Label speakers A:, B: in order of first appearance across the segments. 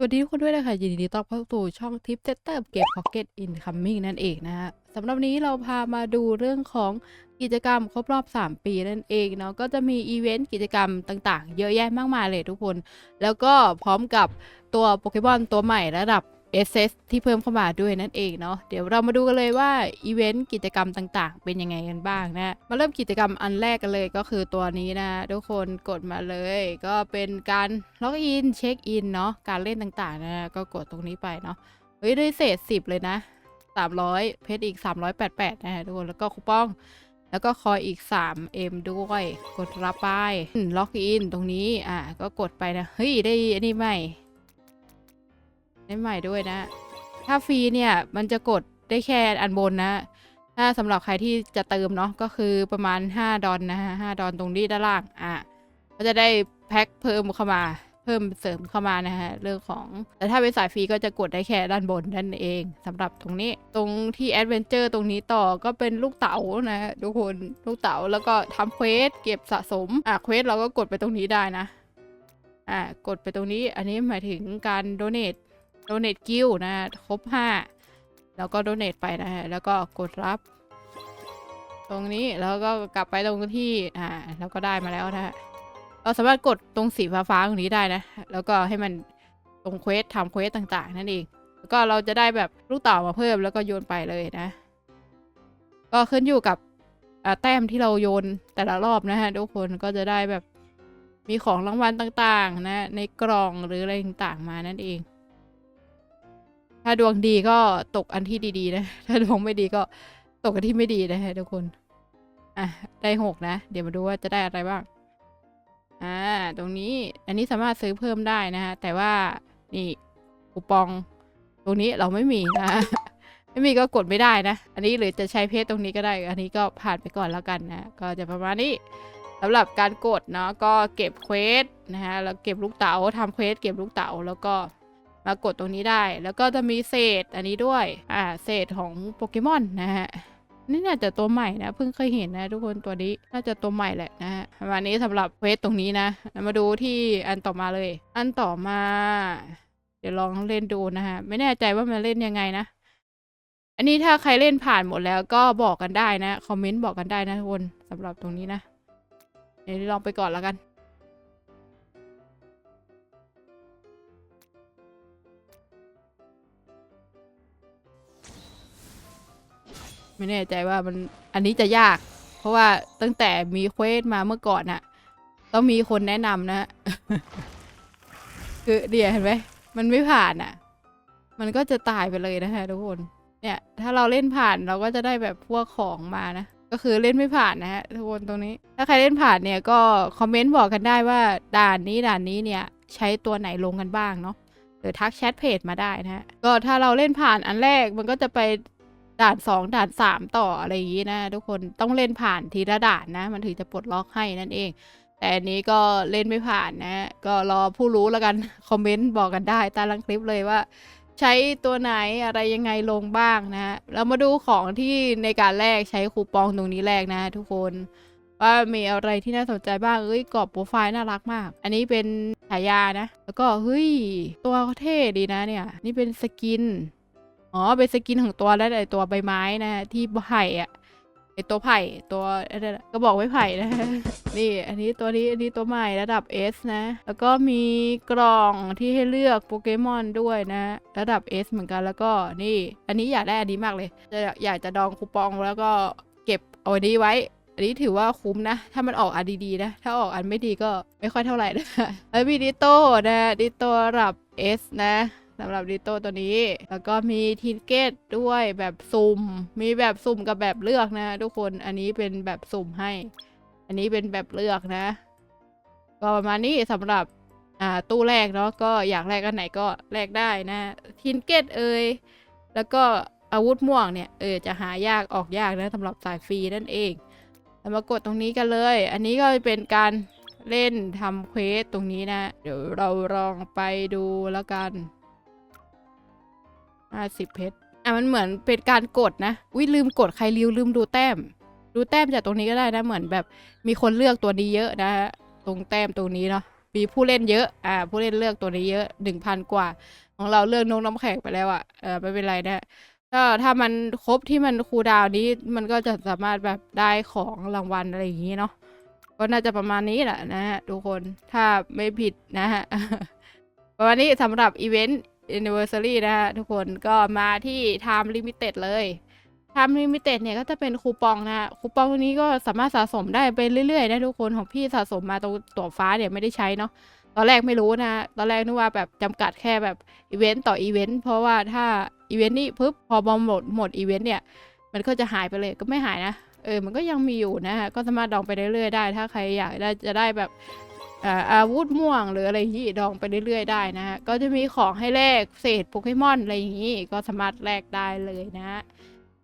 A: สวัสดีทุกคนด้วยนะคะยินดีต้อนรับเข้าสู่ช่องทิปเซตเตอร์เกมพ็อกเก็ตอินคัมมิ่งนั่นเองนะฮะสำหรับนนี้เราพามาดูเรื่องของกิจกรรมครบรอบ 3 ปีนั่นเองเนาะก็จะมีอีเวนต์กิจกรรมต่างๆ เยอะแยะมากมายเลยทุกคน แล้วก็พร้อมกับตัวโปเกมอนตัวใหม่ระดับ SS ที่เพิ่มเข้ามาด้วยนั่นเองเนาะเดี๋ยวเรามาดูกันเลยว่าอีเวนต์กิจกรรมต่างๆ เป็นยังไงกันบ้างนะมาเริ่มกิจกรรมอันแรกกันเลยก็คือตัวนี้นะ ทุกคนกดมาเลย ก็เป็นการล็อกอินเช็คอินเนาะการเล่นต่างๆนะก็กดตรงนี้ไปเนาะเฮ้ยได้เศษ 10 เลยนะ 300 เพชรอีก 388 นะฮะทุกคนแล้วก็คูปอง แล้วก็คอยอีก 3M ด้วย กดรับไปล็อกอินตรงนี้อะก็กดไปนะเฮ้ยได้อันนี้ใหม่ ได้ใหม่ด้วยนะ ถ้าฟรีเนี่ยมันจะกดได้แค่อันบนนะ ถ้าสำหรับใครที่จะเติมเนาะก็คือประมาณ 5 ดอลนะฮะ5ดอลตรงนี้ด้านล่างอะก็จะได้แพ็คเพิ่มเข้ามาเพิ่มเสริมเข้ามานะฮะเรื่องของแต่ถ้าเป็นสายฟรีก็จะกดได้แค่ด้านบนนั่นเองสำหรับตรงนี้ตรงที่แอดเวนเจอร์ตรงนี้ต่อก็เป็นลูกเต๋านะทุกคนลูกเต๋าแล้วก็ทำเควสเก็บสะสมอะเควสเราก็กดไปตรงนี้ได้นะอะกดไปตรงนี้อันนี้หมายถึงการโดเน t โดเน e กิลนะครบ 5 แล้วก็โดเน e ไปนะฮะแล้วก็กดรับ ตรงนี้แล้วก็กลับไปตรงที่อ่าแล้วก็ได้มาแล้วนะฮะเราสามารถกดตรงสีฟ้าๆตรงนี้ได้นะ แล้วก็ให้มันตรงเควสทำเควสต่างๆ นั่นเอง แล้วก็เราจะได้แบบลูกเต่ามาเพิ่มแล้วก็โยนไปเลยนะ ก็ขึ้นอยู่กับอ่าแต้มที่เราโยนแต่ละรอบนะฮะทุกคนก็จะได้แบบมีของรางวัลต่างๆ นะ ในกล่องหรืออะไรต่างๆมานั่นเอง ถ้าดวงดีก็ตกอันที่ดีๆนะ ถ้าดวงไม่ดีก็ตกอันที่ไม่ดีนะฮะทุกคน อะ ได้หกนะ เดี๋ยวมาดูว่าจะได้อะไรบ้าง อ่า ตรงนี้ อันนี้สามารถซื้อเพิ่มได้นะฮะ แต่ว่า นี่คูปอง ตรงนี้เราไม่มีนะ ไม่มีก็กดไม่ได้นะ อันนี้หรือจะใช้เพจตรงนี้ก็ได้ อันนี้ก็ผ่านไปก่อนแล้วกันนะ ก็จะประมาณนี้สำหรับการกดเนาะ ก็เก็บเควสนะฮะ แล้วเก็บลูกเต๋าทำเควสเก็บลูกเต๋าแล้วก็ มากดตรงนี้ได้ แล้วก็จะมีเศษอันนี้ด้วย อ่า เศษของโปเกมอนนะฮะนี่น่าจะตัวใหม่นะเพิ่งเคยเห็นนะทุกคนตัวนี้น่าจะตัวใหม่แหละนะฮะประมาณนี้สำหรับเควสตรงนี้นะมาดูที่อันต่อมาเลย อันต่อมา เดี๋ยวลองเล่นดูนะฮะไม่แน่ใจว่ามันเล่นยังไงนะอันนี้ถ้าใครเล่นผ่านหมดแล้วก็บอกกันได้นะคอมเมนต์บอกกันได้นะทุกคนสำหรับตรงนี้นะเดี๋ยวลองไปก่อนแล้วกัน ไม่แน่ใจว่ามันอันนี้จะยาก เพราะว่าตั้งแต่มีเควสมาเมื่อก่อนน่ะต้องมีคนแนะนำนะ คือเดี๋ยเห็นไหมมันไม่ผ่านอะ มันก็จะตายไปเลยนะฮะทุกคน เนี่ย ถ้าเราเล่นผ่านเราก็จะได้แบบพวกของมานะ ก็คือเล่นไม่ผ่านนะฮะทุกคนตรงนี้ ถ้าใครเล่นผ่านเนี่ยก็คอมเมนต์บอกกันได้ว่าด่านนี้ด่านนี้เนี่ย ใช้ตัวไหนลงกันบ้างเนาะหรือทักแชทเพจมาได้นะฮะก็ถ้าเราเล่นผ่านอันแรกมันก็จะไป ด่านสองด่านสามต่ออะไรอย่างนี้นะ ทุกคนต้องเล่นผ่านทีละด่านนะ มันถึงจะปลดล็อกให้นั่นเอง แต่อันนี้ก็เล่นไม่ผ่านนะ ก็รอผู้รู้แล้วกัน คอมเมนต์บอกกันได้ใต้ล่างคลิปเลยว่า ใช้ตัวไหนอะไรยังไงลงบ้างนะเรามาดูของที่ในการแลกใช้คูปองตรงนี้แลกนะ ทุกคนว่ามีอะไรที่น่าสนใจบ้าง เอ้ยกรอบโปรไฟล์น่ารักมาก อันนี้เป็นฉายานะ แล้วก็เฮ้ย ตัวเขาเท่ดีนะเนี่ย นี่เป็นสกิน อ๋อเป็นสกินของตัวแล้วไอตัวใบไม้นะที่ไผ่อะไอตัวไผ่ตัวอะไรนะก็บอกไว้ไผ่นะนี่อันนี้ตัวนี้อันนี้ตัวใหม่ระดับ S นะ แล้วก็มีกล่องที่ให้เลือกโปเกมอนด้วยนะ ระดับ S เหมือนกันแล้วก็นี่ อันนี้อยากได้อันนี้มากเลยจะอยากจะดองคูปองแล้วก็เก็บเอาอันนี้ไว้อันนี้ถือว่าคุ้มนะ ถ้ามันออกอันดีๆนะ ถ้าออกอันไม่ดีก็ไม่ค่อยเท่าไหร่นะแล้วมีดิโต้นะดิโต้ระดับ S นะ สำหรับดิโต้ตัวนี้ แล้วก็มีทินเกตด้วยแบบสุ่ม มีแบบสุ่มกับแบบเลือกนะ ทุกคน อันนี้เป็นแบบสุ่มให้ อันนี้เป็นแบบเลือกนะ ก็ประมาณนี้สำหรับอ่าตู้แรกเนาะ ก็อยากแลกอันไหนก็แลกได้นะทินเกตเอ่ย แล้วก็อาวุธม่วงเนี่ยเออจะหายากออกยากนะสำหรับสายฟรีนั่นเองเรามากดตรงนี้กันเลย อันนี้ก็เป็นการเล่นทำเควสตรงนี้นะ เดี๋ยวเราลองไปดูแล้วกัน ห้าสิบเพชร อะมันเหมือนเป็นการกดนะวิลืมกดใครริวลืมดูแต้ม ดูแต้มจากตรงนี้ก็ได้นะ เหมือนแบบมีคนเลือกตัวนี้เยอะนะฮะตรงแต้มตรงนี้เนาะ มีผู้เล่นเยอะ อ่า ผู้เล่นเลือกตัวนี้เยอะหนึ่งพันกว่า ของเราเลือกนกน้ำแข็งไปแล้วอะ เออไม่เป็นไรนะก็ถ้ามันครบที่มันคูดาวน์นี้มันก็จะสามารถแบบได้ของรางวัลอะไรอย่างนี้เนาะก็น่าจะประมาณนี้แหละนะฮะทุกคนถ้าไม่ผิดนะฮะประมาณนี้สำหรับอีเวนต์ anniversary นะฮะทุกคนก็มาที่ time limited เลย time limited เนี่ยก็จะเป็นคูปองนะคูปองตรงนี้ก็สามารถสะสมได้ไปเรื่อยๆนะทุกคนของพี่สะสมมาตรงตัวฟ้าเนี่ยไม่ได้ใช้เนาะตอนแรกไม่รู้นะตอนแรกนึกว่าแบบจำกัดแค่แบบอีเวนต์ต่ออีเวนต์เพราะว่าถ้าอีเวนต์นี้ปุ๊บพอบอมหมดหมดอีเวนต์เนี่ยมันก็จะหายไปเลยก็ไม่หายนะเออมันก็ยังมีอยู่นะฮะก็สามารถดองไปเรื่อยๆได้ ถ้าใครอยากได้จะได้แบบ อาวุธม่วงหรืออะไรอย่ดองไปเรื่อยๆ ได้นะฮะก็จะมีของให้แลกเศษโปเกมอนอะไรอย่างนี้ก็สามารถแลกได้เลยนะ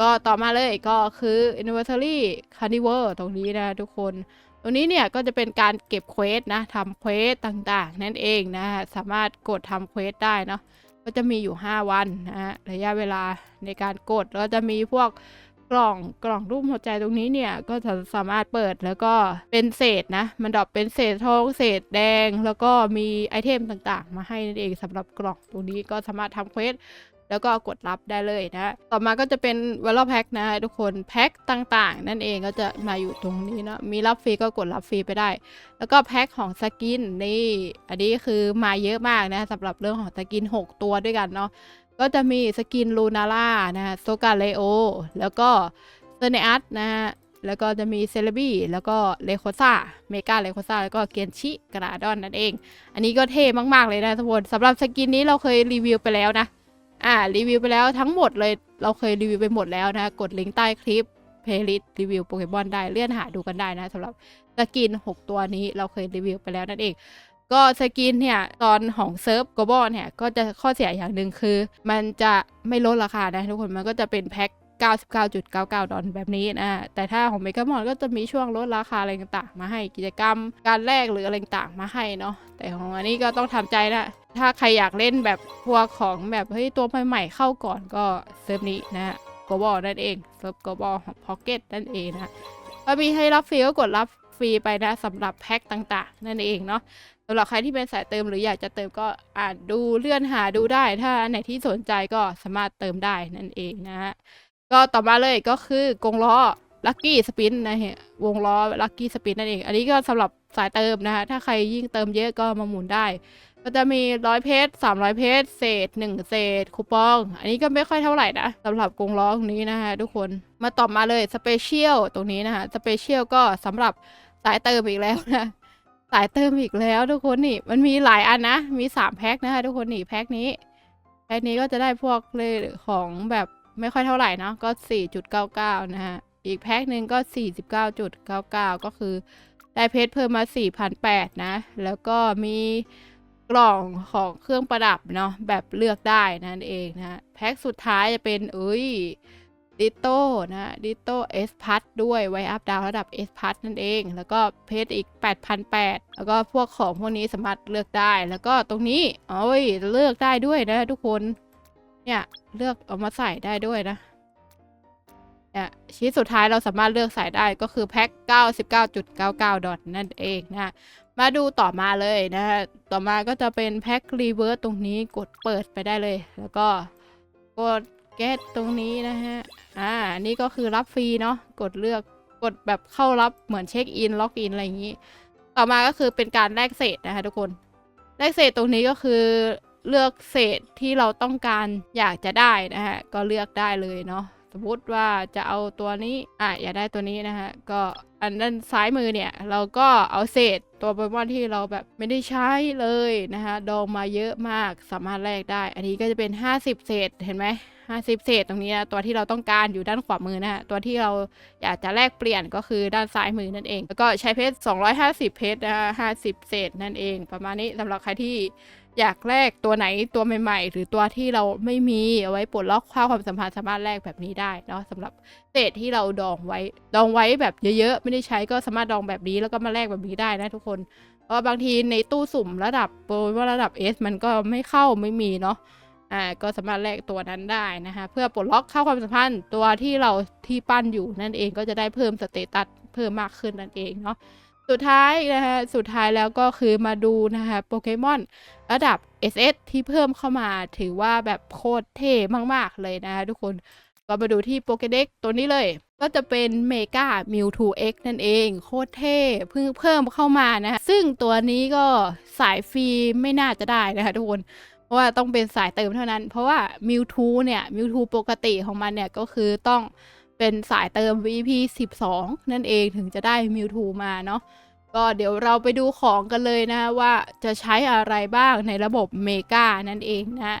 A: ก็ต่อมาเลยก็คือ anniversary carnival ตรงนี้นะทุกคนตรงนี้เนี่ยก็จะเป็นการเก็บเควสนะทำเควสต่างๆ นั่นเองนะฮะสามารถกดทำเควสได้เนาะก็จะมีอยู่ 5 วันนะฮะระยะเวลาในการกดแล้วจะมีพวก กล่องกล่องรูปหัวใจตรงนี้เนี่ยก็จะสามารถเปิดแล้วก็เป็นเศษนะ มันดรอปเป็นเศษทองเศษแดง แล้วก็มีไอเทมต่างๆ มาให้นั่นเองสำหรับกล่องตรงนี้ก็สามารถทำเควสแล้วก็กดรับได้เลยนะ ต่อมาก็จะเป็นวอลล์แพ็คนะทุกคนแพ็คต่างๆ นั่นเองก็จะมาอยู่ตรงนี้เนาะมีรับฟรีก็กดรับฟรีไปได้ แล้วก็แพ็คของสกินนี่ อันนี้คือมาเยอะมากนะสำหรับเรื่องของสกิน 6 ตัวด้วยกันเนาะ ก็จะมีสกินลูนาร่านะฮะโซกาเลโอแล้วก็เซเนอัสนะฮะแล้วก็จะมีเซเลบี้แล้วก็เลโคซ่าเมกาเลโคซ่าแล้วก็เกนชิกราดอนนั่นเอง อันนี้ก็เท่มาก ๆ เลยนะทุกคนสำหรับสกินนี้เราเคยรีวิวไปแล้วนะ อ่า รีวิวไปแล้วทั้งหมดเลยเราเคยรีวิวไปหมดแล้วนะ กดลิงก์ใต้คลิปเพลย์ลิสต์รีวิวโปเกมอนได้เลื่อนหาดูกันได้นะสำหรับสกิน 6 ตัวนี้เราเคยรีวิวไปแล้วนั่นเอง ก็สกินเนี่ยตอนของเซิร์ฟโกลบอลเนี่ยก็จะข้อเสียอย่างหนึ่งคือ มันจะไม่ลดราคานะทุกคนมันก็จะเป็นแพ็ค99.99 ดอลแบบนี้นะ แต่ถ้าของเมกามอนก็จะมีช่วงลดราคาอะไรต่างๆ มาให้กิจกรรม การแลกหรืออะไรต่างๆ มาให้เนาะ แต่ของอันนี้ก็ต้องทำใจนะ ถ้าใครอยากเล่นแบบพวกของแบบเฮ้ยตัวใหม่ๆเข้าก่อนก็เซิร์ฟนี้นะโกบอลนั่นเอง เซิร์ฟโกบอลของพ็อกเก็ตนั่นเองนะก็มีให้รับฟรีก็กดรับ ฟรีไปนะสำหรับแพ็คต่างๆ นั่นเองเนาะสำหรับใครที่เป็นสายเติมหรืออยากจะเติมก็อ่านดูเลื่อนหาดูได้ ถ้าอันไหนที่สนใจก็สามารถเติมได้นั่นเองนะฮะก็ต่อมาเลยก็คือกงล้อลัคกี้สปินนะฮะวงล้อลัคกี้สปินนั่นเอง อันนี้ก็สำหรับสายเติมนะฮะถ้าใครยิ่งเติมเยอะก็มาหมุนได้ ก็จะมีร้อยเพชรสามร้อยเพชรเศษหนึ่งเศษคูปอง อันนี้ก็ไม่ค่อยเท่าไหร่นะสำหรับกงล้อตรงนี้นะฮะทุกคนมาต่อมาเลยสเปเชียลตรงนี้นะฮะสเปเชียลก็สำหรับ สายเติมอีกแล้วนะสายเติมอีกแล้วทุกคนนี่ มันมีหลายอันนะ มีสามแพ็คนะคะทุกคนนี่แพ็คนี้แพ็คนี้ก็จะได้พวกเลยของแบบไม่ค่อยเท่าไหร่เนาะก็สี่จุดเก้าเก้านะฮะอีกแพ็คหนึ่งก็สี่สิบเก้าจุดเก้าเก้าก็คือได้เพชรเพิ่มมาสี่พันแปดนะ แล้วก็มีกล่องของเครื่องประดับเนาะแบบเลือกได้นั่นเองนะแพ็คสุดท้ายจะเป็นเอ้ย ดิโต้นะดิโต้เอสพัทด้วยไวอัพดาวระดับเอสพัทนั่นเอง แล้วก็เพชรอีก 8,800 แล้วก็พวกของพวกนี้สามารถเลือกได้ แล้วก็ตรงนี้โอ้ยเลือกได้ด้วยนะทุกคน เนี่ยเลือกเอามาใส่ได้ด้วยนะเนี่ยชิ้นสุดท้ายเราสามารถเลือกใส่ได้ก็คือแพ็ค99.99 ดอทนั่นเองนะมาดูต่อมาเลยนะฮะต่อมาก็จะเป็นแพ็ครีเวิร์สตรงนี้กดเปิดไปได้เลย แล้วก็กด เกตตรงนี้นะฮะ อ่า นี่ก็คือรับฟรีเนาะ กดเลือก กดแบบเข้ารับเหมือนเช็คอิน ล็อกอินอะไรอย่างนี้ ต่อมาก็คือเป็นการแลกเศษนะคะทุกคน แลกเศษตรงนี้ก็คือเลือกเศษที่เราต้องการอยากจะได้นะฮะ ก็เลือกได้เลยเนาะ สมมติว่าจะเอาตัวนี้ อะ อยากได้ตัวนี้นะฮะ ก็อันด้านซ้ายมือเนี่ย เราก็เอาเศษตัวโปเกมอนที่เราแบบไม่ได้ใช้เลยนะคะดองมาเยอะมากสามารถแลกได้ อันนี้ก็จะเป็น 50 เศษเห็นไหม 50 เศษตรงนี้นะตัวที่เราต้องการอยู่ด้านขวามือนะฮะตัวที่เราอยากจะแลกเปลี่ยนก็คือด้านซ้ายมือนั่นเอง แล้วก็ใช้เพชร250 เพชรนะคะ50 เศษนั่นเอง ประมาณนี้สำหรับใครที่อยากแลกตัวไหนตัวใหม่ ๆ หรือตัวที่เราไม่มีเอาไว้ปลดล็อกค่าความสัมพันธ์สามารถแลกแบบนี้ได้เนาะสำหรับเศษที่เราดองไว้ดองไว้แบบเยอะๆ ไม่ได้ใช้ก็สามารถดองแบบนี้แล้วก็มาแลกแบบนี้ได้นะทุกคนเพราะบางทีในตู้สุ่มระดับโปรว่าระดับ S มันก็ไม่เข้าไม่มีเนาะ อ่าก็สามารถแลกตัวนั้นได้นะคะเพื่อปลดล็อกเข้าความสัมพันธ์ตัวที่เราที่ปั้นอยู่นั่นเองก็จะได้เพิ่มสเตตัสเพิ่มมากขึ้นนั่นเองเนาะสุดท้ายนะฮะสุดท้ายแล้วก็คือมาดูนะคะโปเกมอนระดับ SS ที่เพิ่มเข้ามาถือว่าแบบโคตรเท่มาก ๆ เลยนะคะทุกคนก็มาดูที่โปเกเด็กตัวนี้เลย ก็จะเป็นเมกามิวทูเอ็กนั่นเองโคตรเท่เพิ่งเพิ่มเข้ามานะฮะซึ่งตัวนี้ก็สายฟรีไม่น่าจะได้นะคะทุกคน ราะว่าต้องเป็นสายเติมเท่านั้น เพราะว่ามิวทูเนี่ยมิวทูปกติของมันเนี่ยก็คือต้องเป็นสายเติม VP 12 นั่นเองถึงจะได้มิวทูมาเนาะก็เดี๋ยวเราไปดูของกันเลยนะว่าจะใช้อะไรบ้างในระบบเมกานั่นเองนะ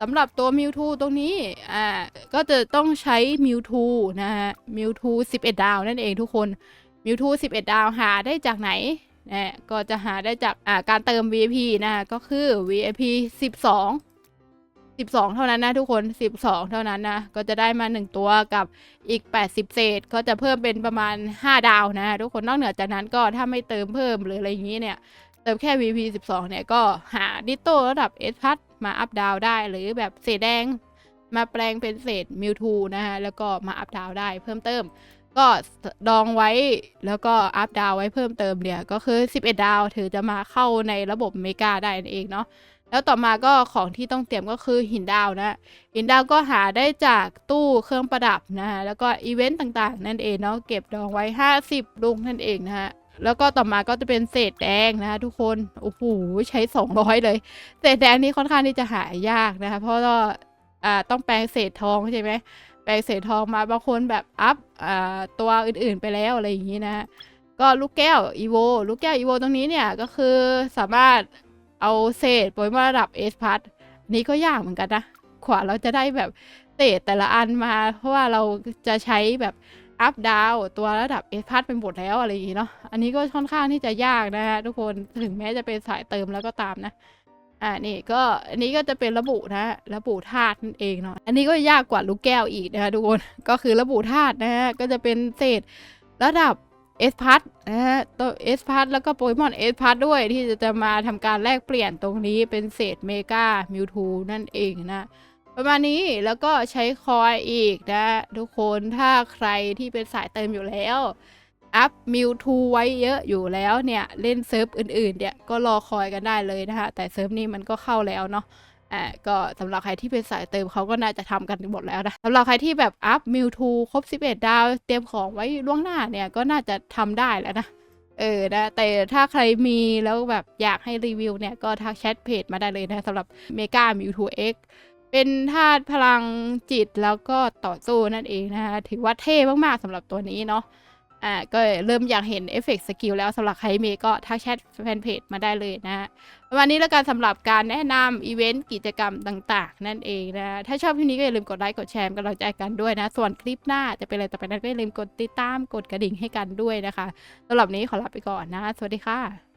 A: สำหรับตัวมิวทูตรงนี้อ่าก็จะต้องใช้มิวทูนะฮะมิวทู11 ดาวนั่นเองทุกคนมิวทู11 ดาวหาได้จากไหน นะก็จะหาได้จากาการเติม VIP นะก็คือ VIP 12 12 เท่านั้นนะทุกคน 12 เท่านั้นนะ ก็จะได้มา 1 ตัวกับอีก 80 เศษ ก็จะเพิ่มเป็นประมาณ 5 ดาวนะ ทุกคนนอกเหนือจากนั้นก็ถ้าไม่เติมเพิ่มหรืออะไรอย่างนี้เนี่ย เติมแค่ VP 12 เนี่ย ก็หาดิโต้ระดับ S พัดมาอัพดาวได้หรือแบบเศษแดง มาแปลงเป็นเศษมิวทูนะฮะ แล้วก็มาอัพดาวได้เพิ่มเติม ก็ดองไว้แล้วก็อัพดาวไว้เพิ่มเติมเนี่ย ก็คือ 11 ดาวถือจะมาเข้าในระบบเมกาได้นั่นเองเนาะแล้วต่อมาก็ของที่ต้องเตรียมก็คือหินดาวนะหินดาวก็หาได้จากตู้เครื่องประดับนะฮะแล้วก็อีเวนต์ต่างๆ นั่นเองเนาะเก็บดองไว้ 50ลูกนั่นเองนะฮะแล้วก็ต่อมาก็จะเป็นเศษแดงนะทุกคนโอ้โหใช้ 200 เลย เศษแดงนี่ค่อนข้างที่จะหายากนะคะเพราะว่าอ่าต้องแปลงเศษทองใช่ไหม แปลงเศษทองมาบางคนแบบอัพอตัวอื่นๆไปแล้วอะไรอย่างนี้นะก็ลูกแก้วอีโวลูกแก้วอีโวตรงนี้เนี่ยก็คือสามารถเอาเศษโปรยมาระดับเอสพัทนี้ก็ยากเหมือนกันนะขวาเราจะได้แบบเศษแต่ละอันมา เพราะว่าเราจะใช้แบบอัพดาวตัวระดับเอสพัทเป็นหมดแล้วอะไรอย่างนี้เนาะอันนี้ก็ค่อนข้างที่จะยากนะฮะทุกคนถึงแม้จะเป็นสายเติมแล้วก็ตามนะ อ่านี่ก็อันนี้ก็จะเป็นระบุนะระบุธาตุนั่นเองเนาะอันนี้ก็ยากกว่าลูกแก้วอีกนะคะทุกคนก็คือระบุธาตุนะฮะก็จะเป็นเศษระดับเอสพัทนะฮะตัวเอสพัทแล้วก็โปเกมอนเอสพัทด้วยที่จะจะมาทำการแลกเปลี่ยนตรงนี้เป็นเศษเมกามิวทูนั่นเองนะประมาณนี้แล้วก็ใช้คอยอีกนะ ทุกคนถ้าใครที่เป็นสายเติมอยู่แล้ว อัพมิวทูไว้เยอะอยู่แล้วเนี่ยเล่นเซิร์ฟอื่นๆเนี่ยก็รอคอยกันได้เลยนะคะแต่เซิร์ฟนี้มันก็เข้าแล้วเนาะอ่าก็สำหรับใครที่เป็นสายเติมเขาก็น่าจะทำกันหมดแล้วนะสำหรับใครที่แบบอัพมิวทูครบ 11 ดาว เตรียมของไว้ล่วงหน้าเนี่ยก็น่าจะทำได้แล้วนะเออนะแต่ถ้าใครมีแล้วแบบอยากให้รีวิวเนี่ยก็ทักแชทเพจมาได้เลยนะสำหรับเมกามิวทูเอ็กเป็นธาตุพลังจิตแล้วก็ต่อสู้นั่นเองนะคะถือว่าเท่มากๆสำหรับตัวนี้เนาะ อ่าก็เริ่มอยากเห็นเอฟเฟกต์สกิลแล้วสำหรับใครมีก็ทักแชทแฟนเพจมาได้เลยนะฮะประมาณนี้แล้วกันสำหรับการแนะนำอีเวนต์กิจกรรมต่าง ๆ นั่นเองนะ ถ้าชอบคลิปนี้ก็อย่าลืมกดไลค์กดแชร์กันกำลังใจกันด้วยนะ ส่วนคลิปหน้าจะเป็นอะไรต่อไปนั้นก็อย่าลืมกดติดตามกดกระดิ่งให้กันด้วยนะคะสำหรับนี้ขอลาไปก่อนนะ สวัสดีค่ะ